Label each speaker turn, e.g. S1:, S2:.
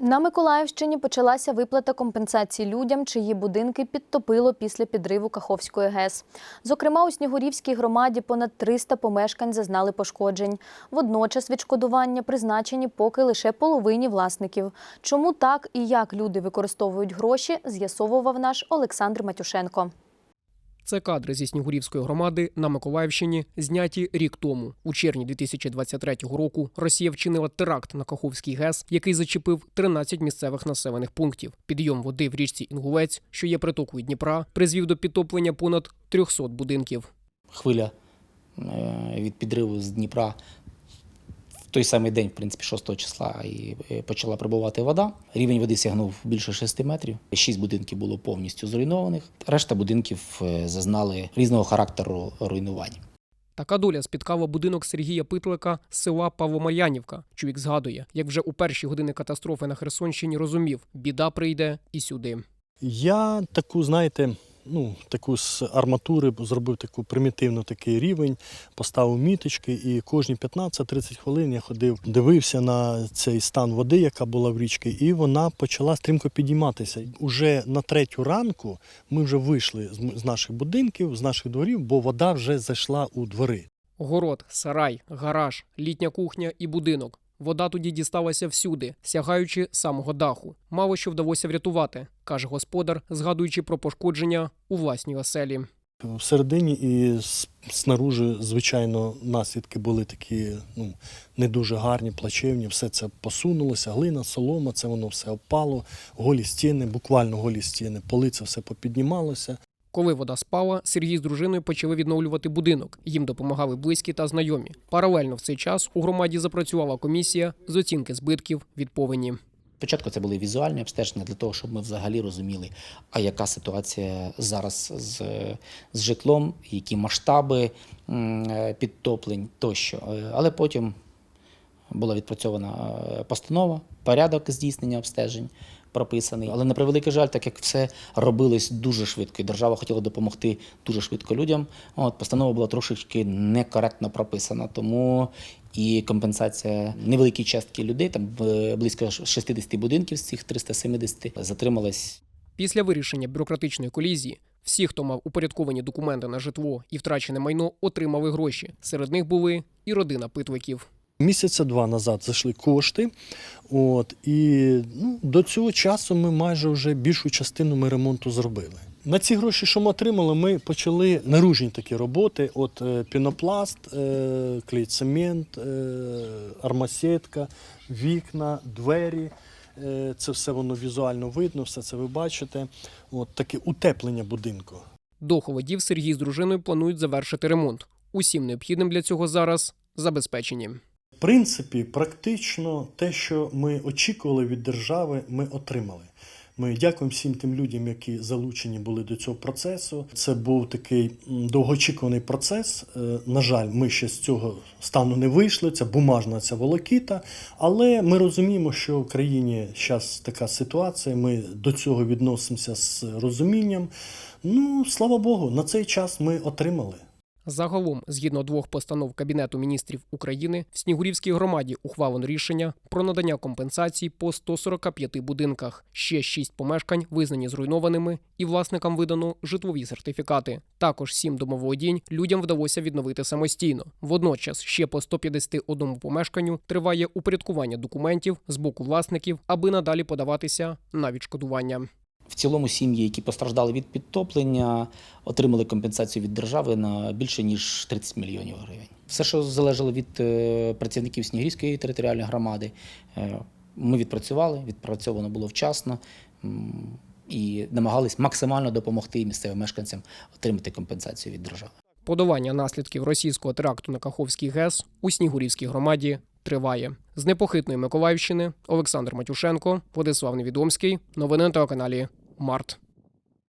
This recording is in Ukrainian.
S1: На Миколаївщині почалася виплата компенсації людям, чиї будинки підтопило після підриву Каховської ГЕС. Зокрема, у Снігурівській громаді понад 300 помешкань зазнали пошкоджень. Водночас відшкодування призначені поки лише половині власників. Чому так і як люди використовують гроші, з'ясовував наш Олександр Матюшенко.
S2: Це кадри зі Снігурівської громади на Миколаївщині, зняті рік тому. У червні 2023 року Росія вчинила теракт на Каховський ГЕС, який зачепив 13 місцевих населених пунктів. Підйом води в річці Інгулець, що є притокою Дніпра, призвів до підтоплення понад 300 будинків.
S3: хвиля е, від підриву з Дніпра в той самий день, в принципі, 6 числа, і е, почала прибувати вода. Рівень води сягнув більше 6 метрів. Шість будинків було повністю зруйнованих. Решта будинків е, зазнали різного характеру руйнувань.
S2: Така доля спіткала будинок Сергія Питлика з села Павломар'янівка. Чоловік згадує, як вже у перші години катастрофи на Херсонщині розумів, біда прийде і сюди.
S4: Я таку, знаєте, ну, таку з арматури зробив таку примітивну такий рівень, поставив міточки, і кожні 15-30 хвилин я ходив, дивився на цей стан води, яка була в річці, і вона почала стрімко підійматися. Уже на третю ранку ми вже вийшли з наших будинків, з наших дворів, бо вода вже зайшла у двори.
S2: Город, сарай, гараж, літня кухня і будинок. Вода тоді дісталася всюди, сягаючи самого даху. Мало що вдалося врятувати, каже господар, згадуючи про пошкодження у власній оселі.
S4: Всередині і снаружи, звичайно, наслідки були такі ну, не дуже гарні, плачевні. Все це посунулося, глина, солома, це воно все опало, голі стіни, буквально голі стіни, поли це все попіднімалося.
S2: Коли вода спала, Сергій з дружиною почали відновлювати будинок. Їм допомагали близькі та знайомі. Паралельно в цей час у громаді запрацювала комісія з оцінки збитків від повені.
S3: Спочатку це були візуальні обстеження для того, щоб ми взагалі розуміли, а яка ситуація зараз з, з житлом, які масштаби е, підтоплень тощо. Е, Але потім була відпрацьована е, постанова, порядок здійснення обстежень прописаний. Але на превеликий жаль, так як все робилось дуже швидко, і держава хотіла допомогти дуже швидко людям. От постанова була трошечки некоректно прописана, тому і компенсація невеликій частки людей, там е, близько 60 будинків з цих 370, затрималась
S2: Після вирішення бюрократичної колізії всі, хто мав упорядковані документи на житло і втрачене майно, отримали гроші. Серед них були і родина питвиків.
S4: Місяця два назад зайшли кошти. От, і ну, до цього часу ми майже вже більшу частину ми ремонту зробили. На ці гроші, що ми отримали, ми почали наружні такі роботи: от е, пінопласт, е, клей-цемент, е, армасетка, вікна, двері. Це все воно візуально видно, все це ви бачите. От таке утеплення будинку.
S2: До холодів Сергій з дружиною планують завершити ремонт. Усім необхідним для цього зараз забезпечені.
S4: Принципі, практично те, що ми очікували від держави, ми отримали. Ми дякуємо всім тим людям, які залучені були до цього процесу. Це був такий довгоочікуваний процес. Е, На жаль, ми ще з цього стану не вийшли. Це бумажна ця волокіта. Але ми розуміємо, що в країні зараз така ситуація. Ми до цього відносимося з розумінням. Ну, слава Богу, на цей час ми отримали.
S2: Загалом, згідно двох постанов Кабінету міністрів України, в Снігурівській громаді ухвалено рішення про надання компенсацій по 145 будинках. Ще шість помешкань визнані зруйнованими, і власникам видано житлові сертифікати. Також сім домоволодінь людям вдалося відновити самостійно. Водночас ще по 151 помешканню триває упорядкування документів з боку власників, аби надалі подаватися на відшкодування.
S3: В цілому сім'ї, які постраждали від підтоплення, отримали компенсацію від держави на більше ніж 30 мільйонів гривень. Все, що залежало від е, працівників Снігурівської територіальної громади, е, ми відпрацювали, відпрацьовано було вчасно і намагались максимально допомогти місцевим мешканцям отримати компенсацію від держави.
S2: Подолання наслідків російського теракту на Каховський ГЕС у Снігурівській громаді триває. З непохитної Миколаївщини Олександр Матюшенко, Владислав Невідомський. Новини на телеканалі Март.